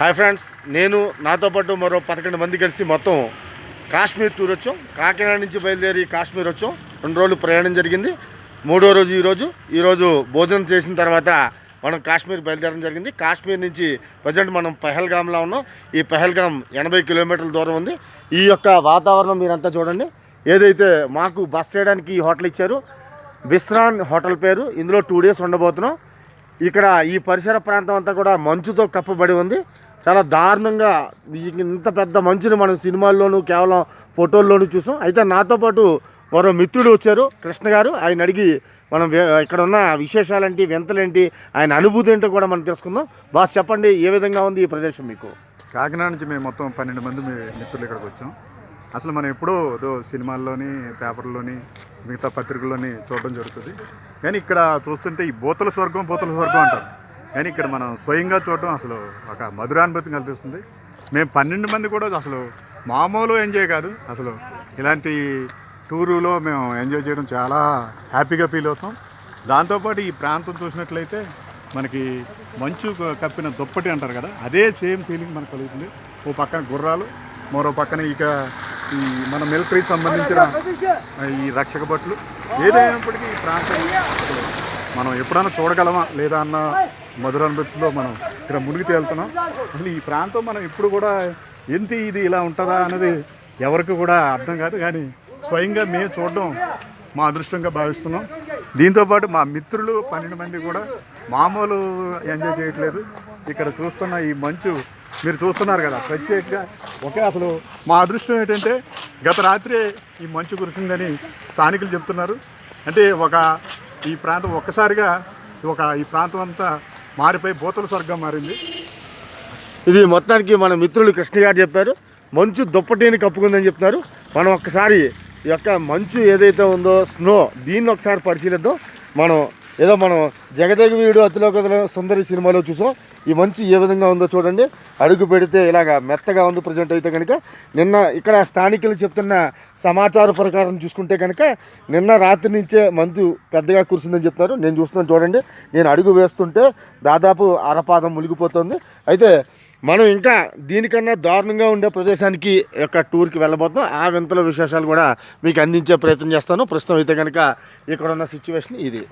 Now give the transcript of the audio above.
Hi friends నేను నాతో పాటు మరో పదకొండు మంది కలిసి మొత్తం కాశ్మీర్ టూర్ వచ్చాం. కాకినాడ నుంచి బయలుదేరి కాశ్మీర్ వచ్చాం. రెండు రోజులు ప్రయాణం జరిగింది. మూడో రోజు ఈరోజు ఈరోజు భోజనం చేసిన తర్వాత మనం కాశ్మీర్ బయలుదేరడం జరిగింది. కాశ్మీర్ నుంచి ప్రజెంట్ మనం పెహల్గామ్లో ఉన్నాం. ఈ పెహల్గామ్ ఎనభై కిలోమీటర్ల దూరం ఉంది. ఈ యొక్క వాతావరణం మీరంతా చూడండి. ఏదైతే మాకు బస్ చేయడానికి ఈ హోటల్ ఇచ్చారు బిస్రాన్ హోటల్ పేరు. ఇందులో టూ డేస్ ఉండబోతున్నాం. ఇక్కడ ఈ పరిసర ప్రాంతం అంతా కూడా మంచుతో కప్పబడి ఉంది. చాలా దారుణంగా ఇంత పెద్ద మంచిని మనం సినిమాల్లోనూ కేవలం ఫోటోల్లోనూ చూసాం. అయితే నాతో పాటు మరో మిత్రుడు వచ్చారు కృష్ణ గారు. ఆయన అడిగి మనం ఇక్కడ ఉన్న విశేషాలేంటి వింతలేంటి ఆయన అనుభూతి ఏంటో కూడా మనం తెలుసుకుందాం. బాస్ చెప్పండి ఏ విధంగా ఉంది ఈ ప్రదేశం మీకు? కాకినాడ నుంచి మేము మొత్తం పన్నెండు మంది మీ మిత్రులు ఇక్కడికి వచ్చాం. అసలు మనం ఎప్పుడో ఏదో సినిమాల్లోని పేపర్లోని మిగతా పత్రికల్లోని చూడడం జరుగుతుంది. కానీ ఇక్కడ చూస్తుంటే ఈ బూతల స్వర్గం బూతల స్వర్గం అంటారు. కానీ ఇక్కడ మనం స్వయంగా చూడడం అసలు ఒక మధురానుభూతి కల్పిస్తుంది మేము పన్నెండు మంది కూడా అసలు మామూలు ఎంజాయ్ కాదు. అసలు ఇలాంటి టూరులో మేము ఎంజాయ్ చేయడం చాలా హ్యాపీగా ఫీల్ అవుతాం. దాంతోపాటు ఈ ప్రాంతం చూసినట్లయితే మనకి మంచు కప్పిన దుప్పటి అంటారు కదా అదే సేమ్ ఫీలింగ్ మనకు కలుగుతుంది. ఓ పక్కన గుర్రాలు మరో పక్కన ఇక ఈ మన మిలిటరీకి సంబంధించిన ఈ రక్షక భట్లు. ఏదైనప్పటికీ ఈ ప్రాంతం అసలు మనం ఎప్పుడైనా చూడగలమా లేదా అన్న మధురానుభూతిలో మనం ఇక్కడ మునిగి తేలుతున్నాం అసలు ఈ ప్రాంతం మనం ఎప్పుడు కూడా ఎంత ఇది ఇలా ఉంటుందా అనేది ఎవరికి కూడా అర్థం కాదు. కానీ స్వయంగా మేము చూడడం మా అదృష్టంగా భావిస్తున్నాం. దీంతోపాటు మా మిత్రులు పన్నెండు మంది కూడా మామూలు ఎంజాయ్ చేయట్లేదు. ఇక్కడ చూస్తున్న ఈ మంచు మీరు చూస్తున్నారు కదా ప్రత్యేకంగా ఒకే అసలు మా అదృష్టం ఏంటంటే గత రాత్రే ఈ మంచు కురిసిందని స్థానికులు చెప్తున్నారు. అంటే ఒక ఈ ప్రాంతం ఒక్కసారిగా ఒక ఈ ప్రాంతం అంతా మారిపోయి భూతల స్వర్గం మారింది. ఇది మొత్తానికి మన మిత్రులు కృష్ణ గారు చెప్పారు. మంచు దుప్పటిని కప్పుకుందని చెప్తున్నారు. మనం ఒక్కసారి ఈ యొక్క మంచు ఏదైతే ఉందో స్నో దీన్ని ఒకసారి పరిశీలిద్దాం. మనం ఏదో మనం జగదేగ వీడు అతిలోక సుందరి సినిమాలో చూసాం. ఈ మంచు ఏ విధంగా ఉందో చూడండి. అడుగు పెడితే ఇలాగ మెత్తగా ఉంది ప్రజెంట్ అయితే కనుక. నిన్న ఇక్కడ స్థానికులు చెప్తున్న సమాచార ప్రకారం చూసుకుంటే కనుక నిన్న రాత్రి నుంచే మంచు పెద్దగా కురిసిందని చెప్తున్నారు. నేను చూస్తున్నాను చూడండి. నేను అడుగు వేస్తుంటే దాదాపు అరపాదం మునిగిపోతుంది. అయితే మనం ఇంకా దీనికన్నా దారుణంగా ఉండే ప్రదేశానికి యొక్క టూర్కి వెళ్ళబోతున్నాం. ఆ వింతల విశేషాలు కూడా మీకు అందించే ప్రయత్నం చేస్తాను. ప్రస్తుతం అయితే కనుక ఇక్కడ ఉన్న సిచ్యువేషన్ ఇది.